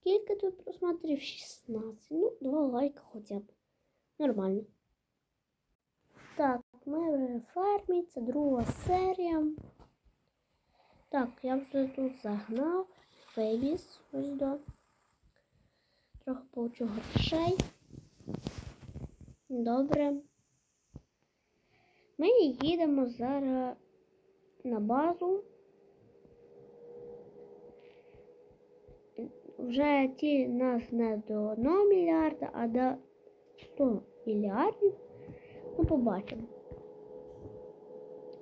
Скільки тут просмотрів? 16. Ну, два лайка хоча б. Нормально. Так, ми вже в фермі, це друга серія. Так, я вже тут загнав, вивіз ось до. Трохи получу грошей. Добре. Ми їдемо зараз на базу. Вже ті нас не до 1 мільярда, а до 100 мільярдів. Ну, побачимо.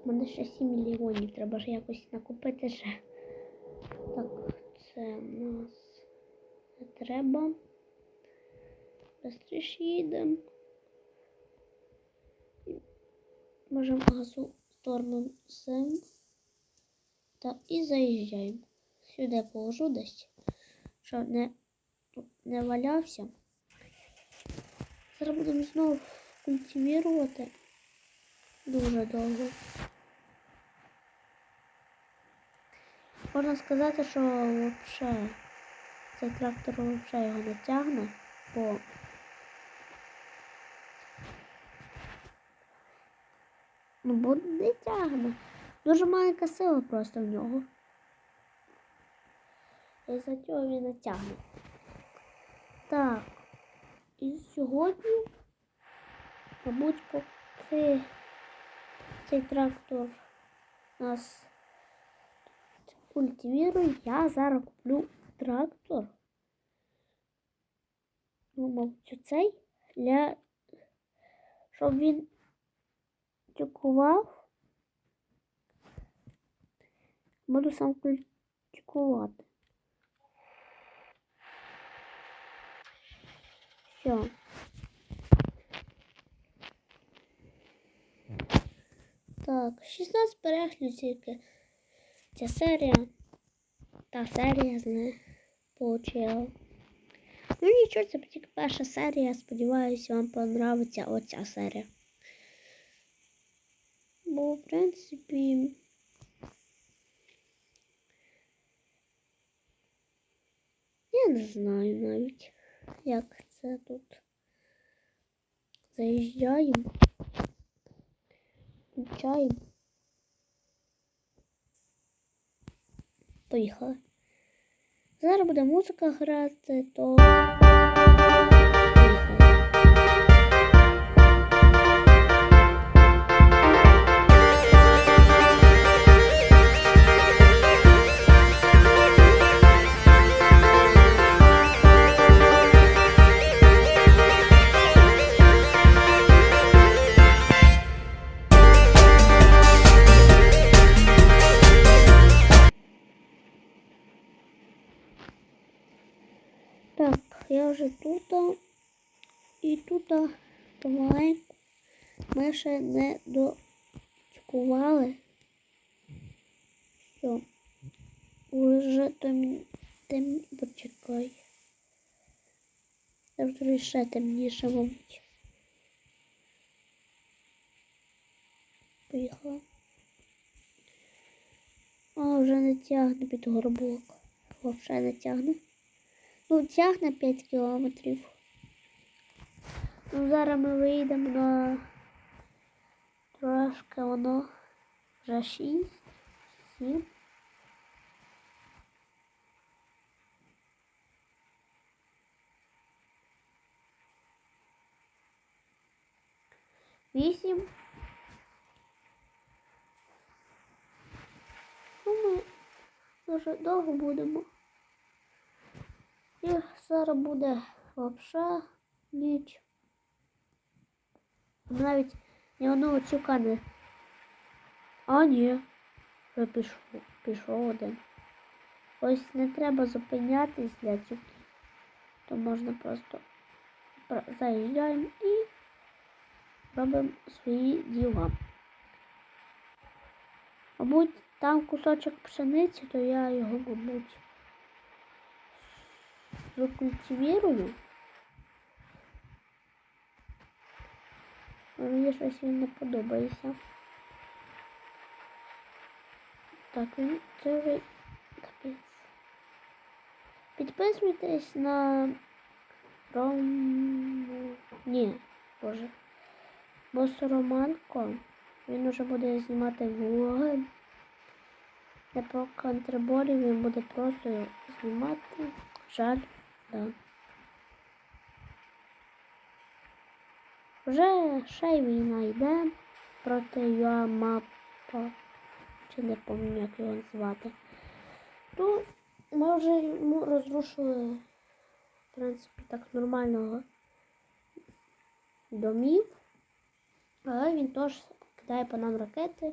У мене ще 7 мільйонів, треба ж якось накупити ще. Так, це в нас не треба. Быстріше їдемо. Можемо газу в сторону сем. Так, і заїжджаємо. Сюди положу десь, щоб не, не валявся. Зараз будемо знову культивувати дуже довго. Можна сказати, що взагалі цей трактор взагалі його не тягне, бо ну, бо не тягне. Дуже маленька сила просто в нього. І за цього він не тягне. Так. І сьогодні, мабуть, поки цей трактор нас культивірує, я зараз куплю трактор. Ну, мабуть, оцей для щоб він тюкував. Буду сам культикувати. Все. Так, 16 переглядів тільки ця серія. Та серія з не получила. Ну нічого, це тільки перша серія. Сподіваюся, вам понравиться оця серія. Бо, в принципі. Я не знаю навіть, як це тут. Заїжджаємо. Включаємо. Поїхали. Зараз буде музика грати, то. І тут помаленьку ми ще не дотікували. Все. Уже там тем почекай. Завтра ще темніше, мабуть. Поїхала. А, вже не тягне під горбок. Взагалі не тягне. Ну, тягне 5 кілометрів. Ну, зараз ми вийдемо на трошки воно вже 6, 7. Вісім. Ну, ми дуже довго будемо. І зараз буде взагалі ніч. Навіть ні одного цюка не. А ні. Пішов, пішов один. Ось не треба зупинятись для цюків. То можна просто заїжджаємо і робимо свої діла. Мабуть, там кусочок пшениці, то я його, мабуть, закультивірую. Мені щось він не подобається. Так, він це вже капець. Підписуйтесь на Ром... Ні, боже. Бос Романко. Він уже буде знімати влоги. Не по контриборі він буде просто знімати. Жаль, да. Вже ще й війна йде проти Юамапа. Чи не пам'ятаю, як його звати. Ну, ми вже йому розрушили, в принципі, так нормального домів. Але він теж кидає по нам ракети.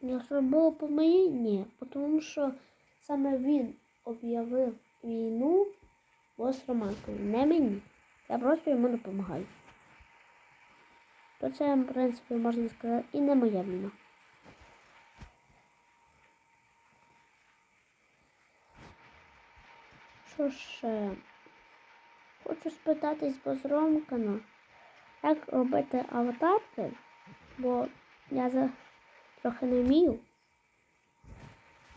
Якщо було по моїй, ні. Тому що саме він об'явив війну бос Романкові, не мені. Я просто йому допомагаю. То це, в принципі, можна сказати, і не моя війна. Що ще? Хочу спитатись Ромкана, як робити аватарки, бо я за трохи не вмію.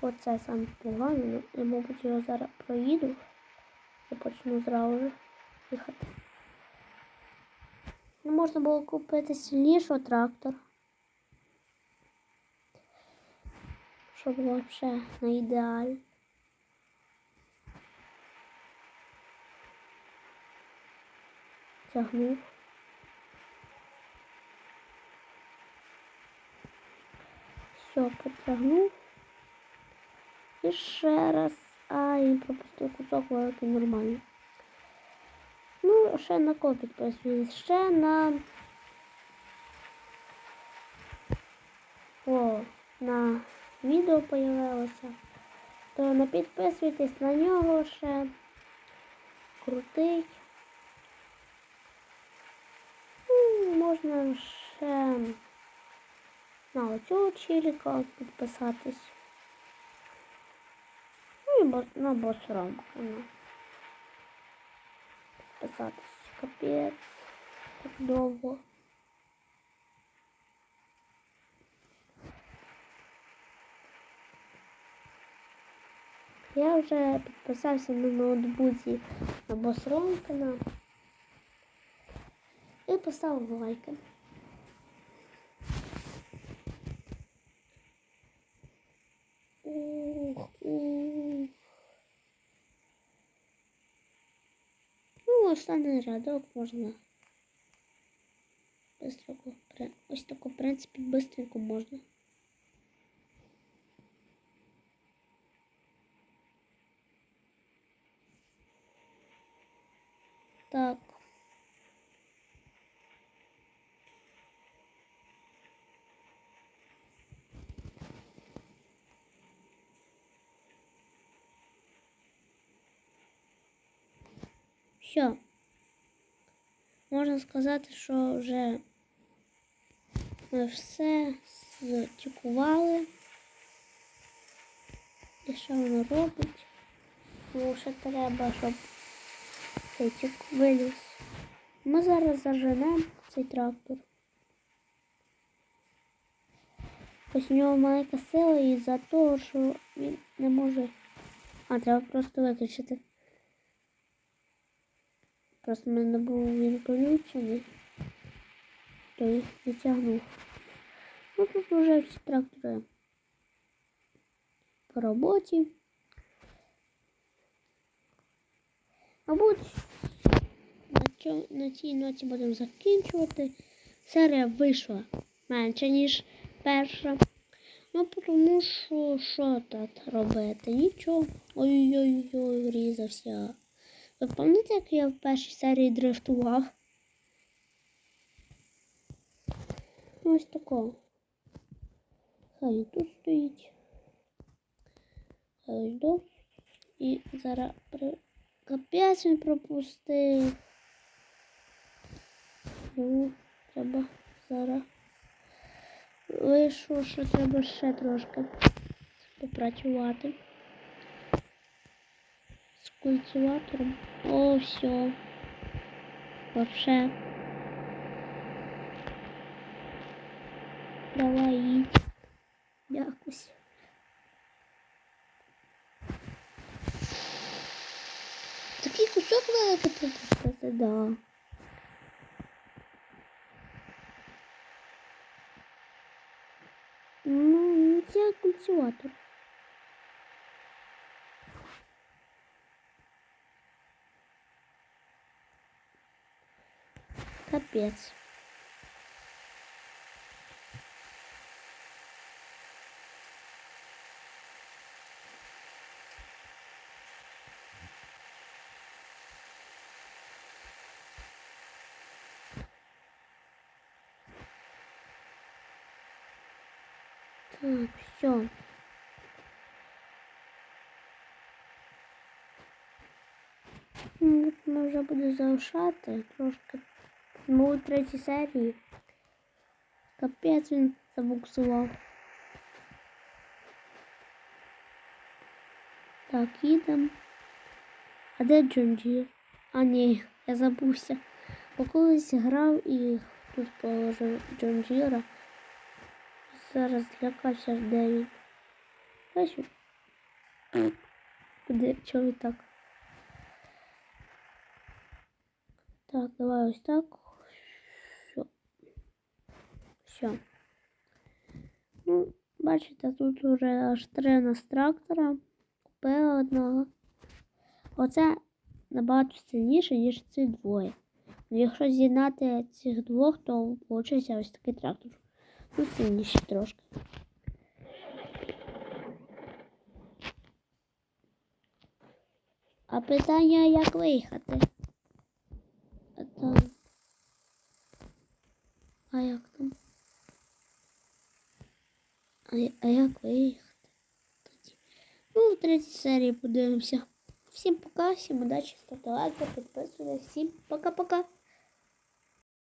Оце саме погано, ну, я, мабуть, його зараз проїду і почну зразу їхати. Ну, можна було купити сильніший трактор. Щоб взагалі на ідеаль. Тягнув. Все, потягнув. І ще раз. Ай, пропустив кусок великий нормально. Ну, ще на кого підписуюсь? Ще на. О, на відео появилося. То не підписуйтесь на нього ще. Крутий. Ну, можна ще на оцього чиліка підписатись. Ну і бо- на бос рамку. Ну. Підписатись. Капець. Так довго. Я вже підписався на ноутбуці на бос Ромкана і поставив лайки. Останній рядок можна. Быстренько. Ось тако, в принципі, быстренько можна. Так. Все. Можна сказати, що вже ми все затікували. І що воно робить? Тому що треба, щоб цей тік виліз. Ми зараз заженемо цей трактор. Ось у нього маленька сила і за того, що він не може. А, треба просто виключити. Просто в мене був він включений, то їх не тягнув. Ну тут вже всі трактори по роботі. Мабуть, на, на цій ноті будемо закінчувати. Серія вийшла менше, ніж перша. Ну, тому що що тут робити? Нічого. Ой-ой-ой, врізався. Ви пам'ятаєте, як я в першій серії дрифтував? Ось такого. Хай тут стоїть. Хай до. І зараз при... капець він пропустив. Ну, треба зараз. Вийшло, що треба ще трошки попрацювати культиватором. О, все. Вообще. Давай їдь. Якось. Такий кусок надо сказать, да. Ну, ну, це культиватор. Капець. Так, все. Ми вже буде залишати трошки. Ми у третій серії. Капець він забуксував. Так, їдемо. А де Джунджі? А ні, я забувся. Бо колись грав і тут положив Джунджіра. Зараз злякався, де він. Бачу. Куди чого так? Так, давай ось так. Все. Ну, бачите, тут уже аж три нас трактора. Купила одного. Оце набагато сильніше, ніж ці двоє. Ну, Якщо з'єднати цих двох, то виходить ось такий трактор. Ну, сильніший трошки. А питання, як виїхати? А там. А як там? А, я- а як виїхати? Тоді? Ну, в серії подивимося. Всім пока, всім удачі, ставте лайки, підписуйтесь, всім пока-пока.